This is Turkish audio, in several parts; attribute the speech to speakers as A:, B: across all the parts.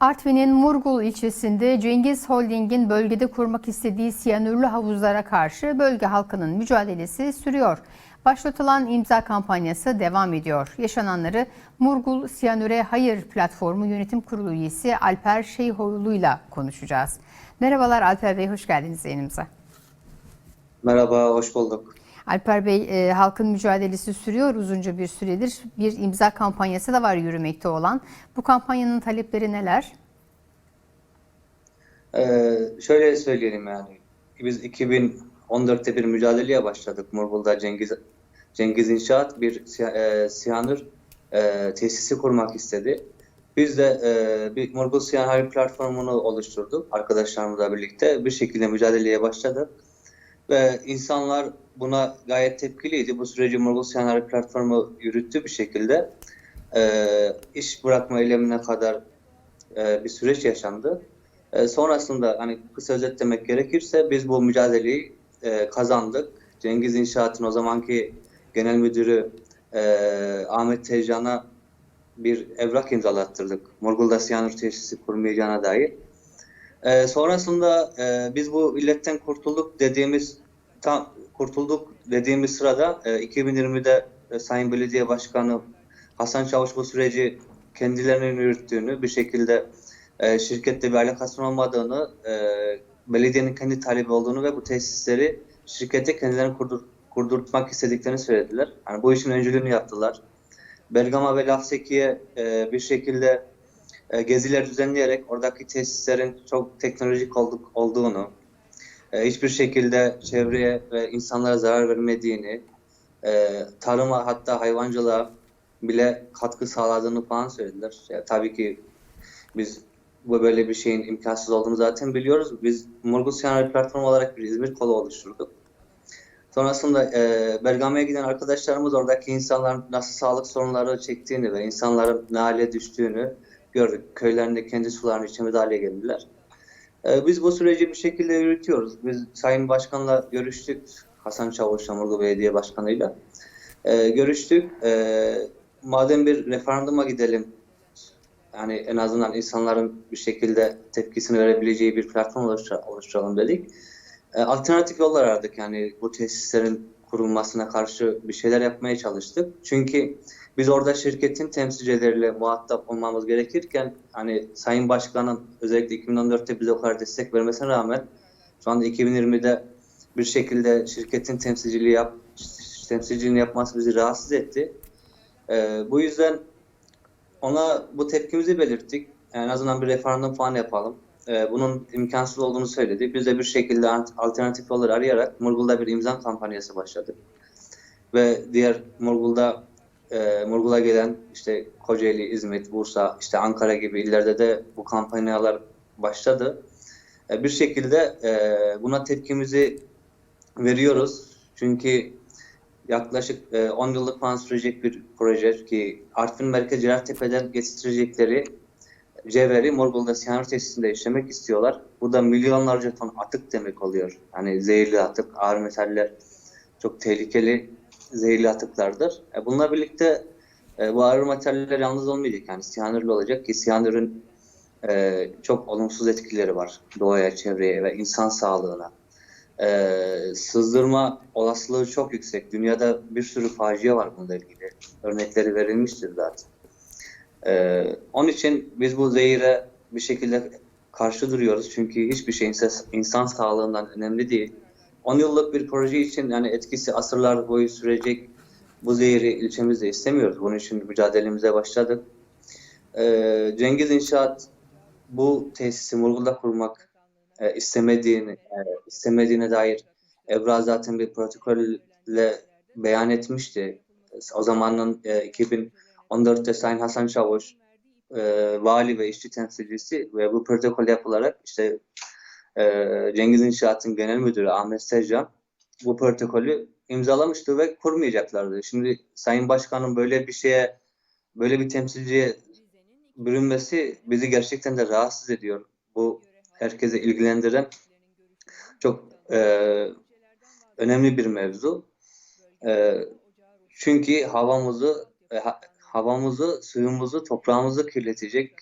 A: Artvin'in Murgul ilçesinde Cengiz Holding'in bölgede kurmak istediği siyanürlü havuzlara karşı bölge halkının mücadelesi sürüyor. Başlatılan imza kampanyası devam ediyor. Yaşananları Murgul Siyanüre Hayır Platformu Yönetim Kurulu üyesi Alper Şeyhoğlu ile konuşacağız. Merhabalar Alper Bey, hoş geldiniz yayınımıza.
B: Merhaba, hoş bulduk.
A: Alper Bey, e, halkın mücadelesi sürüyor uzunca bir süredir. Bir imza kampanyası da var yürümekte olan. Bu kampanyanın talepleri neler?
B: Ee, şöyle söyleyelim yani, biz 2014'te bir mücadeleye başladık. Murgul'da Cengiz Cengiz İnşaat bir e, siyanür e, tesisi kurmak istedi. Biz de e, bir Murgul Siyanür platformunu oluşturduk arkadaşlarımızla birlikte. Bir şekilde mücadeleye başladık. Ve insanlar buna gayet tepkiliydi. Bu süreci Murgul Siyanür platformu yürüttü bir şekilde. E, iş bırakma eylemine kadar e, bir süreç yaşandı. E, sonrasında hani kısa özetlemek gerekirse biz bu mücadeleyi e, kazandık. Cengiz İnşaat'ın o zamanki genel müdürü e, Ahmet Tezcan'a bir evrak imzalattırdık. Murgul'da siyanür tesisi kurmayacağına dair. E, sonrasında e, biz bu illetten kurtulduk dediğimiz tam kurtulduk dediğimiz sırada e, 2020'de e, Sayın Belediye Başkanı Hasan Çavuş bu süreci kendilerinin yürüttüğünü bir şekilde e, şirkette bir alakasının olmadığını, e, belediyenin kendi talebi olduğunu ve bu tesisleri şirkete kendilerini kurdur, kurdurtmak istediklerini söylediler. Yani bu işin öncülüğünü yaptılar. Bergama ve Lafseki'ye e, bir şekilde e, geziler düzenleyerek oradaki tesislerin çok teknolojik olduk, olduğunu, e, hiçbir şekilde çevreye ve insanlara zarar vermediğini, e, tarıma hatta hayvancılığa bile katkı sağladığını falan söylediler. Ya, tabii ki biz bu böyle bir şeyin imkansız olduğunu zaten biliyoruz. Biz Murgul Siyanür Platformu olarak bir İzmir kolu oluşturduk. Sonrasında e, Bergama'ya giden arkadaşlarımız oradaki insanların nasıl sağlık sorunları çektiğini ve insanların ne hale düştüğünü gördük. Köylerinde kendi sularını içemez hale geldiler. E, biz bu süreci bir şekilde yürütüyoruz. Biz Sayın Başkan'la görüştük. Hasan Çavuş'la Murgul Belediye Başkanı'yla. E, görüştük. E, madem bir referanduma gidelim yani en azından insanların bir şekilde tepkisini verebileceği bir platform oluştur- oluşturalım dedik. E, alternatif yollar aradık yani bu tesislerin kurulmasına karşı bir şeyler yapmaya çalıştık. Çünkü biz orada şirketin temsilcileriyle muhatap olmamız gerekirken hani Sayın Başkan'ın özellikle 2014'te bize o kadar destek vermesine rağmen şu anda 2020'de bir şekilde şirketin temsilciliği yap, temsilciliğini yapması bizi rahatsız etti. E, bu yüzden ona bu tepkimizi belirttik. En azından bir referandum falan yapalım. Ee, bunun imkansız olduğunu söyledi. Biz de bir şekilde alternatif yolları arayarak Murgul'da bir imza kampanyası başladık. Ve diğer Murgul'da e, Murgul'a gelen işte Kocaeli, İzmit, Bursa, işte Ankara gibi illerde de bu kampanyalar başladı. E, bir şekilde e, buna tepkimizi veriyoruz. Çünkü yaklaşık e, 10 yıllık falan sürecek bir proje ki Artvin Merkez Celaltepe'den getirecekleri cevheri Morgul'da siyanür tesisinde işlemek istiyorlar. Bu da milyonlarca ton atık demek oluyor. Hani zehirli atık, ağır metaller çok tehlikeli zehirli atıklardır. E, bununla birlikte e, bu ağır metaller yalnız olmayacak. Yani siyanürlü olacak ki siyanürün e, çok olumsuz etkileri var doğaya, çevreye ve insan sağlığına. Ee, sızdırma olasılığı çok yüksek. Dünyada bir sürü facia var bununla ilgili. Örnekleri verilmiştir zaten. Ee, onun için biz bu zehire bir şekilde karşı duruyoruz. Çünkü hiçbir şey insan, insan sağlığından önemli değil. 10 yıllık bir proje için yani etkisi asırlar boyu sürecek bu zehiri ilçemizde istemiyoruz. Bunun için mücadelemize başladık. Ee, Cengiz İnşaat bu tesisi Murgul'da kurmak e, istemediğini e, istemediğine dair Ebra zaten bir protokolle beyan etmişti. O zamanın e, 2014'te Sayın Hasan Çavuş e, vali ve işçi temsilcisi ve bu protokol yapılarak işte e, Cengiz İnşaat'ın genel müdürü Ahmet Sercan bu protokolü imzalamıştı ve kurmayacaklardı. Şimdi Sayın Başkan'ın böyle bir şeye böyle bir temsilciye bürünmesi bizi gerçekten de rahatsız ediyor. Bu herkese ilgilendiren çok e, önemli bir mevzu. E, çünkü havamızı, e, ha- havamızı, suyumuzu, toprağımızı kirletecek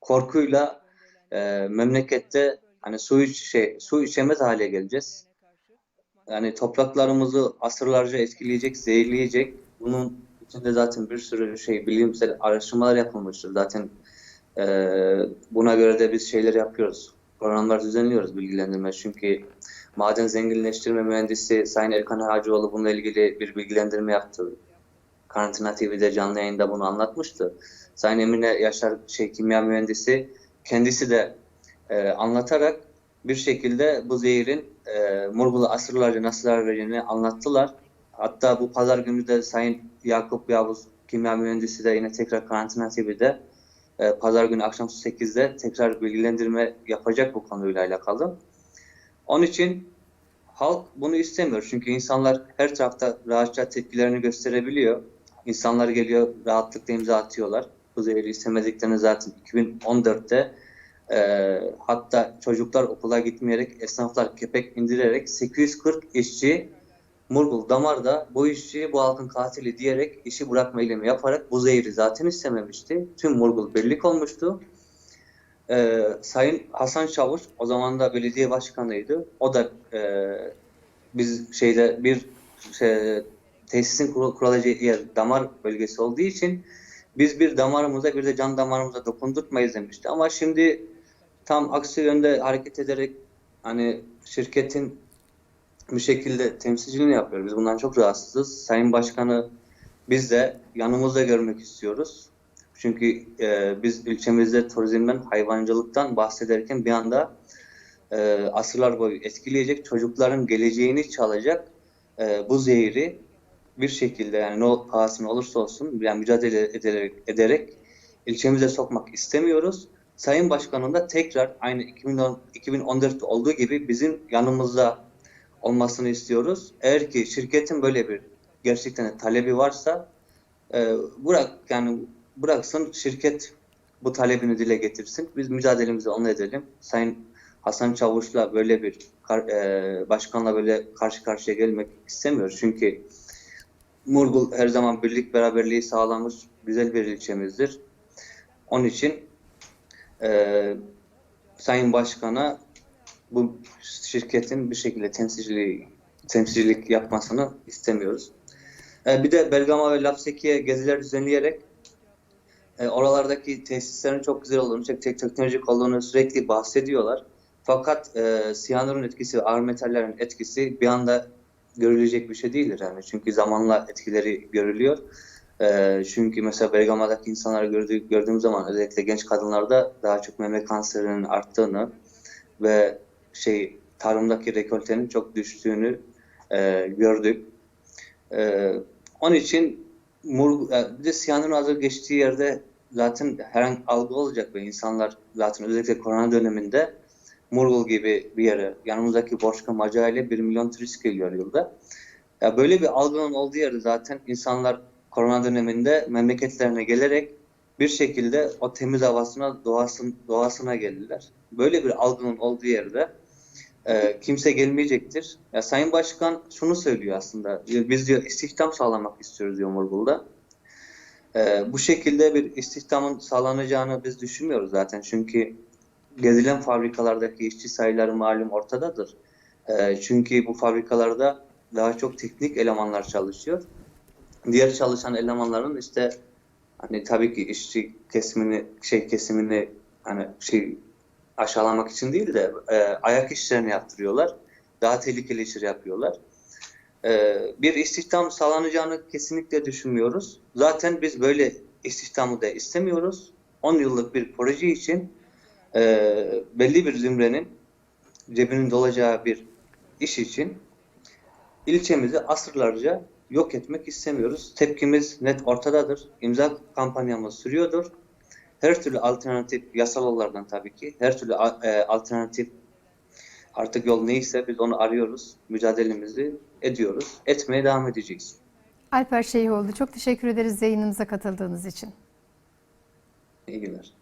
B: korkuyla e, memlekette hani su iç şey su içemez hale geleceğiz. Yani topraklarımızı asırlarca etkileyecek, zehirleyecek. Bunun içinde zaten bir sürü şey bilimsel araştırmalar yapılmıştır. Zaten e, buna göre de biz şeyler yapıyoruz. Programlar düzenliyoruz bilgilendirme. Çünkü maden zenginleştirme mühendisi Sayın Erkan Hacıoğlu bununla ilgili bir bilgilendirme yaptı. Karantina TV'de canlı yayında bunu anlatmıştı. Sayın Emine Yaşar şey kimya mühendisi kendisi de e, anlatarak bir şekilde bu zehirin e, Murgul'a asırlarca nasıl zarar vereceğini anlattılar. Hatta bu pazar günü de Sayın Yakup Yavuz kimya mühendisi de yine tekrar karantina TV'de e, pazar günü akşam 8'de tekrar bilgilendirme yapacak bu konuyla alakalı. Onun için halk bunu istemiyor. Çünkü insanlar her tarafta rahatça tepkilerini gösterebiliyor. İnsanlar geliyor rahatlıkla imza atıyorlar. Bu zehri istemediklerini zaten 2014'te e, hatta çocuklar okula gitmeyerek, esnaflar kepek indirerek 840 işçi Murgul Damar'da bu işçi bu halkın katili diyerek işi bırakma eylemi yaparak bu zehri zaten istememişti. Tüm Murgul birlik olmuştu. Ee, Sayın Hasan Çavuş o zaman da belediye başkanıydı. O da e, biz şeyde bir şey, tesisin kur- kurulacağı yer damar bölgesi olduğu için biz bir damarımıza bir de can damarımıza dokundurtmayız demişti. Ama şimdi tam aksi yönde hareket ederek hani şirketin bir şekilde temsilciliğini yapıyor. Biz bundan çok rahatsızız. Sayın Başkanı biz de yanımızda görmek istiyoruz. Çünkü e, biz ilçemizde turizmden, hayvancılıktan bahsederken bir anda e, asırlar boyu etkileyecek, çocukların geleceğini çalacak e, bu zehri bir şekilde yani ne pahasına olursa olsun yani mücadele ederek, ederek ilçemize sokmak istemiyoruz. Sayın Başkan'ın da tekrar aynı 2010, 2014'te olduğu gibi bizim yanımızda olmasını istiyoruz. Eğer ki şirketin böyle bir gerçekten talebi varsa e, bırak yani bıraksın şirket bu talebini dile getirsin. Biz mücadelemizi onunla edelim. Sayın Hasan Çavuş'la böyle bir e, başkanla böyle karşı karşıya gelmek istemiyoruz. Çünkü Murgul her zaman birlik beraberliği sağlamış güzel bir ilçemizdir. Onun için e, Sayın Başkan'a bu şirketin bir şekilde temsilciliği, temsilcilik yapmasını istemiyoruz. E, bir de Bergama ve Lapseki'ye geziler düzenleyerek e, oralardaki tesislerin çok güzel olduğunu, çok tek teknolojik olduğunu sürekli bahsediyorlar. Fakat e, siyanürün etkisi, ağır metallerin etkisi bir anda görülecek bir şey değildir yani. Çünkü zamanla etkileri görülüyor. E, çünkü mesela Bergama'daki insanları gördüğü, gördüğüm zaman özellikle genç kadınlarda daha çok meme kanserinin arttığını ve şey tarımdaki rekoltenin çok düştüğünü e, gördük. E, onun için mur, e, de siyanürün hazır geçtiği yerde zaten herhangi algı olacak ve insanlar zaten özellikle korona döneminde Murgul gibi bir yere yanımızdaki Borçka Maca ile 1 milyon turist geliyor yılda. Ya böyle bir algının olduğu yerde zaten insanlar korona döneminde memleketlerine gelerek bir şekilde o temiz havasına, doğasın, doğasına gelirler. Böyle bir algının olduğu yerde e, kimse gelmeyecektir. Ya Sayın Başkan şunu söylüyor aslında. Biz diyor istihdam sağlamak istiyoruz diyor Murgul'da. E, bu şekilde bir istihdamın sağlanacağını biz düşünmüyoruz zaten. Çünkü gezilen fabrikalardaki işçi sayıları malum ortadadır. E, çünkü bu fabrikalarda daha çok teknik elemanlar çalışıyor. Diğer çalışan elemanların işte hani tabii ki işçi kesimini şey kesimini hani şey aşağılamak için değil de e, ayak işlerini yaptırıyorlar. Daha tehlikeli işler yapıyorlar. E, bir istihdam sağlanacağını kesinlikle düşünmüyoruz. Zaten biz böyle istihdamı da istemiyoruz. 10 yıllık bir proje için e, belli bir zümrenin cebinin dolacağı bir iş için ilçemizi asırlarca yok etmek istemiyoruz. Tepkimiz net ortadadır. İmza kampanyamız sürüyordur. Her türlü alternatif yasal yollardan tabii ki her türlü e, alternatif artık yol neyse biz onu arıyoruz. Mücadelemizi ediyoruz. Etmeye devam edeceğiz.
A: Alper Şeyhoğlu çok teşekkür ederiz yayınımıza katıldığınız için.
B: İyi günler.